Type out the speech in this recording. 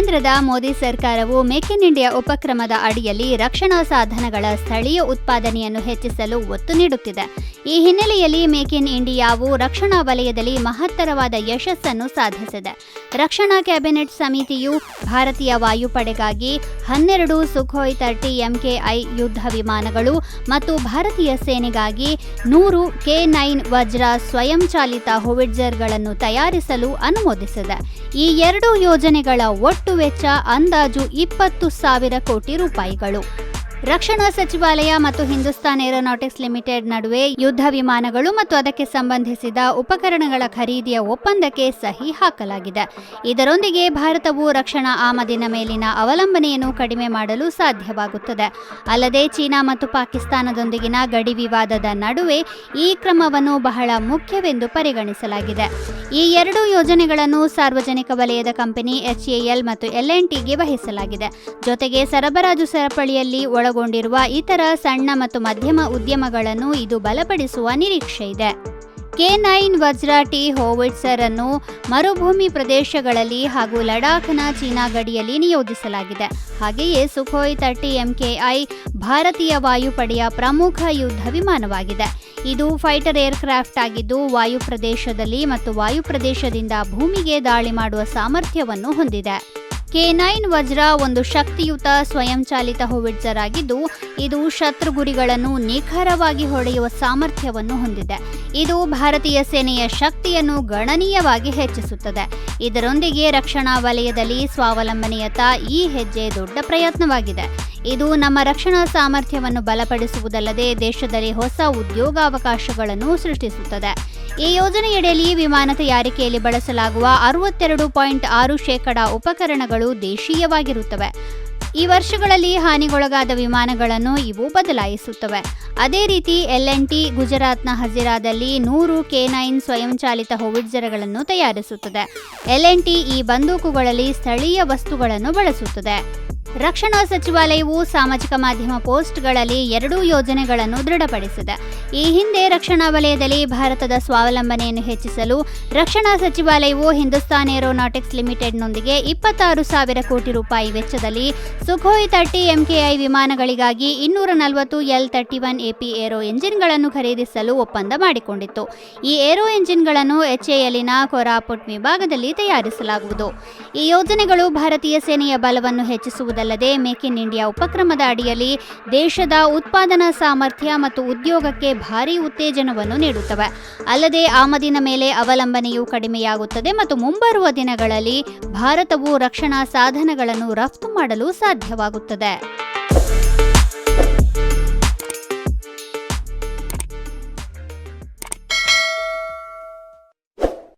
ಕೇಂದ್ರದ ಮೋದಿ ಸರ್ಕಾರವು make in India ಉಪಕ್ರಮದ ಅಡಿಯಲ್ಲಿ ರಕ್ಷಣಾ ಸಾಧನಗಳ ಸ್ಥಳೀಯ ಉತ್ಪಾದನೆಯನ್ನು ಹೆಚ್ಚಿಸಲು ಒತ್ತು ನೀಡುತ್ತಿದೆ. ಈ ಹಿನ್ನೆಲೆಯಲ್ಲಿ ಮೇಕ್ ಇನ್ ಇಂಡಿಯಾವು ರಕ್ಷಣಾ ವಲಯದಲ್ಲಿ ಮಹತ್ತರವಾದ ಯಶಸ್ಸನ್ನು ಸಾಧಿಸಿದೆ. ರಕ್ಷಣಾ ಕ್ಯಾಬಿನೆಟ್ ಸಮಿತಿಯು ಭಾರತೀಯ ವಾಯುಪಡೆಗಾಗಿ ಹನ್ನೆರಡು ಸುಖೋಯ್ ತರ್ಟಿ ಎಂಕೆಐ ಯುದ್ಧ ವಿಮಾನಗಳು ಮತ್ತು ಭಾರತೀಯ ಸೇನೆಗಾಗಿ ನೂರು ಕೆ ನೈನ್ ವಜ್ರ ಸ್ವಯಂಚಾಲಿತ ಹೋವಿಡ್ಜರ್ಗಳನ್ನು ತಯಾರಿಸಲು ಅನುಮೋದಿಸಿದೆ. ಈ ಎರಡು ಯೋಜನೆಗಳ ಒಟ್ಟು ವೆಚ್ಚ ಅಂದಾಜು ಇಪ್ಪತ್ತು ಸಾವಿರ ಕೋಟಿ ರೂಪಾಯಿಗಳು. ರಕ್ಷಣಾ ಸಚಿವಾಲಯ ಮತ್ತು ಹಿಂದೂಸ್ತಾನ್ ಏರೋನಾಟಿಕ್ಸ್ ಲಿಮಿಟೆಡ್ ನಡುವೆ ಯುದ್ಧ ವಿಮಾನಗಳು ಮತ್ತು ಅದಕ್ಕೆ ಸಂಬಂಧಿಸಿದ ಉಪಕರಣಗಳ ಖರೀದಿಯ ಒಪ್ಪಂದಕ್ಕೆ ಸಹಿ ಹಾಕಲಾಗಿದೆ. ಇದರೊಂದಿಗೆ ಭಾರತವು ರಕ್ಷಣಾ ಆಮದಿನ ಮೇಲಿನ ಅವಲಂಬನೆಯನ್ನು ಕಡಿಮೆ ಮಾಡಲು ಸಾಧ್ಯವಾಗುತ್ತದೆ. ಅಲ್ಲದೆ ಚೀನಾ ಮತ್ತು ಪಾಕಿಸ್ತಾನದೊಂದಿಗಿನ ಗಡಿ ವಿವಾದದ ನಡುವೆ ಈ ಕ್ರಮವನ್ನು ಬಹಳ ಮುಖ್ಯವೆಂದು ಪರಿಗಣಿಸಲಾಗಿದೆ. ಈ ಎರಡೂ ಯೋಜನೆಗಳನ್ನು ಸಾರ್ವಜನಿಕ ವಲಯದ ಕಂಪನಿ ಎಚ್ಎಎಲ್ ಮತ್ತು ಎಲ್ಎನ್ಟಿಗೆ ವಹಿಸಲಾಗಿದೆ. ಜೊತೆಗೆ ಸರಬರಾಜು ಸರಪಳಿಯಲ್ಲಿ ಒಳಗೊಂಡಿರುವ ಇತರ ಸಣ್ಣ ಮತ್ತು ಮಧ್ಯಮ ಉದ್ಯಮಗಳನ್ನು ಇದು ಬಲಪಡಿಸುವ ನಿರೀಕ್ಷೆ ಇದೆ. K nine Vajra T howitzer ಅನ್ನು ಮರುಭೂಮಿ ಪ್ರದೇಶಗಳಲ್ಲಿ ಹಾಗೂ ಲಡಾಖ್ನ ಚೀನಾ ಗಡಿಯಲ್ಲಿ ನಿಯೋಜಿಸಲಾಗಿದೆ. ಹಾಗೆಯೇ ಸುಖೋಯ್ ತರ್ಟಿ ಎಂಕೆಐ ಭಾರತೀಯ ವಾಯುಪಡೆಯ ಪ್ರಮುಖ ಯುದ್ಧ ವಿಮಾನವಾಗಿದೆ. ಇದು ಫೈಟರ್ ಏರ್ಕ್ರಾಫ್ಟ್ ಆಗಿದ್ದು ವಾಯುಪ್ರದೇಶದಲ್ಲಿ ಮತ್ತು ವಾಯು ಪ್ರದೇಶದಿಂದ ಭೂಮಿಗೆ ದಾಳಿ ಮಾಡುವ ಸಾಮರ್ಥ್ಯವನ್ನು ಹೊಂದಿದೆ. ಕೆ ನೈನ್ ವಜ್ರ ಒಂದು ಶಕ್ತಿಯುತ ಸ್ವಯಂಚಾಲಿತ ಹೋವಿಟ್ಜರ್ ಆಗಿದ್ದು ಇದು ಶತ್ರು ಗುರಿಗಳನ್ನು ನಿಖರವಾಗಿ ಹೊಡೆಯುವ ಸಾಮರ್ಥ್ಯವನ್ನು ಹೊಂದಿದೆ. ಇದು ಭಾರತೀಯ ಸೇನೆಯ ಶಕ್ತಿಯನ್ನು ಗಣನೀಯವಾಗಿ ಹೆಚ್ಚಿಸುತ್ತದೆ. ಇದರೊಂದಿಗೆ ರಕ್ಷಣಾ ವಲಯದಲ್ಲಿ ಸ್ವಾವಲಂಬನೆಯತ್ತ ಈ ಹೆಜ್ಜೆ ದೊಡ್ಡ ಪ್ರಯತ್ನವಾಗಿದೆ. ಇದು ನಮ್ಮ ರಕ್ಷಣಾ ಸಾಮರ್ಥ್ಯವನ್ನು ಬಲಪಡಿಸುವುದಲ್ಲದೆ ದೇಶದಲ್ಲಿ ಹೊಸ ಉದ್ಯೋಗಾವಕಾಶಗಳನ್ನು ಸೃಷ್ಟಿಸುತ್ತದೆ. ಈ ಯೋಜನೆಯಡಿಯಲ್ಲಿ ವಿಮಾನ ತಯಾರಿಕೆಯಲ್ಲಿ ಬಳಸಲಾಗುವ ಅರವತ್ತೆರಡು ಪಾಯಿಂಟ್ ಆರು ಶೇಕಡಾ ಉಪಕರಣಗಳು ದೇಶೀಯವಾಗಿರುತ್ತವೆ. ಈ ವರ್ಷಗಳಲ್ಲಿ ಹಾನಿಗೊಳಗಾದ ವಿಮಾನಗಳನ್ನು ಇವು ಬದಲಾಯಿಸುತ್ತವೆ. ಅದೇ ರೀತಿ ಎಲ್ ಎನ್ ಟಿ ಗುಜರಾತ್ನ ಹಜಿರಾದಲ್ಲಿ ನೂರು ಕೆ ನೈನ್ ಸ್ವಯಂಚಾಲಿತ ಹೋವಿಟ್ಜರ್ಗಳನ್ನು ತಯಾರಿಸುತ್ತದೆ. ಎಲ್ ಎನ್ ಟಿ ಈ ಬಂದೂಕುಗಳಲ್ಲಿ ಸ್ಥಳೀಯ ವಸ್ತುಗಳನ್ನು ಬಳಸುತ್ತದೆ. ರಕ್ಷಣಾ ಸಚಿವಾಲಯವು ಸಾಮಾಜಿಕ ಮಾಧ್ಯಮ ಪೋಸ್ಟ್ಗಳಲ್ಲಿ ಎರಡೂ ಯೋಜನೆಗಳನ್ನು ದೃಢಪಡಿಸಿದೆ. ಈ ಹಿಂದೆ ರಕ್ಷಣಾ ವಲಯದಲ್ಲಿ ಭಾರತದ ಸ್ವಾವಲಂಬನೆಯನ್ನು ಹೆಚ್ಚಿಸಲು ರಕ್ಷಣಾ ಸಚಿವಾಲಯವು ಹಿಂದೂಸ್ತಾನ್ ಏರೋನಾಟಿಕ್ಸ್ ಲಿಮಿಟೆಡ್ನೊಂದಿಗೆ ಇಪ್ಪತ್ತಾರು ಸಾವಿರ ಕೋಟಿ ರೂಪಾಯಿ ವೆಚ್ಚದಲ್ಲಿ ಸುಖೋಯ್ ತರ್ಟಿ ಎಂಕೆಐ ವಿಮಾನಗಳಿಗಾಗಿ ಇನ್ನೂರ ನಲವತ್ತು L thirty one AP aero ಎಂಜಿನ್ಗಳನ್ನು ಖರೀದಿಸಲು ಒಪ್ಪಂದ ಮಾಡಿಕೊಂಡಿತ್ತು. ಈ ಏರೋ ಎಂಜಿನ್ಗಳನ್ನು ಎಚ್ಎಎಲ್ನ ಕೊರಾಪುಟ್ ವಿಭಾಗದಲ್ಲಿ ತಯಾರಿಸಲಾಗುವುದು. ಈ ಯೋಜನೆಗಳು ಭಾರತೀಯ ಸೇನೆಯ ಬಲವನ್ನು ಹೆಚ್ಚಿಸುವುದಲ್ಲದೆ ಮೇಕ್ ಇನ್ ಇಂಡಿಯಾ ಉಪಕ್ರಮದ ಅಡಿಯಲ್ಲಿ ದೇಶದ ಉತ್ಪಾದನಾ ಸಾಮರ್ಥ್ಯ ಮತ್ತು ಉದ್ಯೋಗಕ್ಕೆ ಭಾರಿ ಉತ್ತೇಜನವನ್ನು ನೀಡುತ್ತವೆ. ಅಲ್ಲದೆ ಆಮದಿನ ಮೇಲೆ ಅವಲಂಬನೆಯು ಕಡಿಮೆಯಾಗುತ್ತದೆ ಮತ್ತು ಮುಂಬರುವ ದಿನಗಳಲ್ಲಿ ಭಾರತವು ರಕ್ಷಣಾ ಸಾಧನಗಳನ್ನು ರಫ್ತು ಮಾಡಲು ಸಾಧ್ಯವಾಗುತ್ತದೆ.